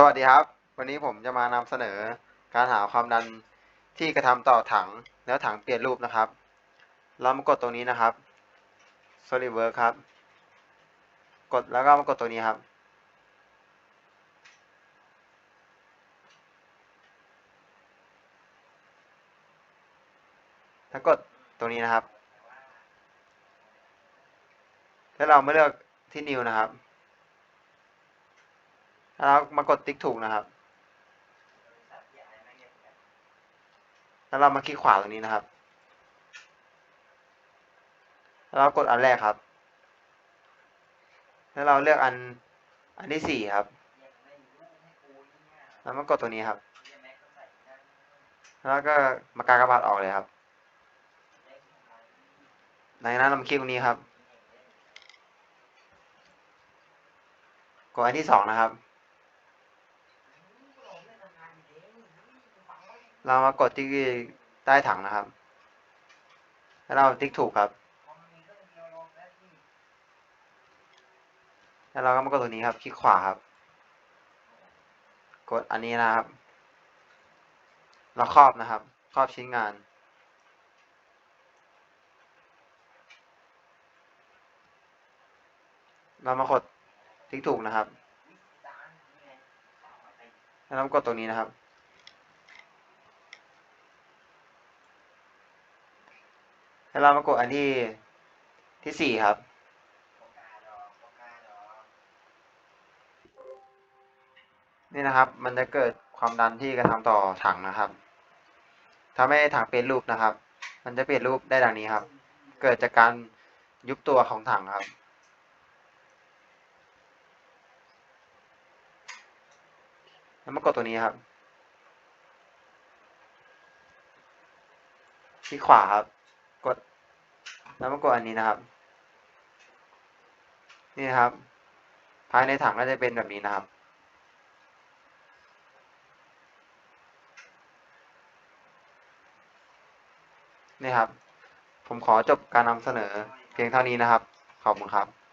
สวัสดีครับ วันนี้ผมจะมานำเสนอการหาความดันที่กระทำต่อถังแล้วถังเปลี่ยนรูปนะครับ เรามากดตรงนี้นะครับ SolidWorks ครับ กดแล้วก็มากดตัวนี้ครับ ถ้ากดตรงนี้นะครับถ้าเราไม่เลือกที่ New นะครับ ถ้าเรามากดติ๊กถูกนะครับ แล้วเรามาคลิกขวาตรงนี้นะครับ แล้วเรากดอันแรกครับ แล้วเราเลือกอันอันที่สี่ครับ แล้วมากดตัวนี้ครับ แล้วก็มากากบาทออกเลยครับ ในนั้นเรามาคลิกตรงนี้ครับ กดอันที่สองนะครับ เรามากดที่ใต้ถังนะครับ แล้วเราติ๊กถูกครับ แล้วเราก็มากดตัวนี้ครับ คลิกขวาครับ กดอันนี้นะครับ เราครอบนะครับ ครอบชิ้นงาน เรามากดติ๊กถูกนะครับ แล้วเรากดตรงนี้นะครับ แล้วเรามากดอันที่ที่สี่ครับ นี่นะครับ มันจะเกิดความดันที่กระทำต่อถังนะครับทำให้ถังเปลี่ยนรูปนะครับ มันจะเปลี่ยนรูปได้ดังนี้ครับ เกิดจากการยุบตัวของถังครับ แล้วมากดตัวนี้ครับ ที่ขวาครับ แล้วมากดอันนี้นะครับ นี่นครับ ภายในถังก็จะเป็นแบบนี้นะครับ นี่ครับ ผมขอจบการนำเสนอเพียงเท่านี้นะครับ ขอบคุณครับ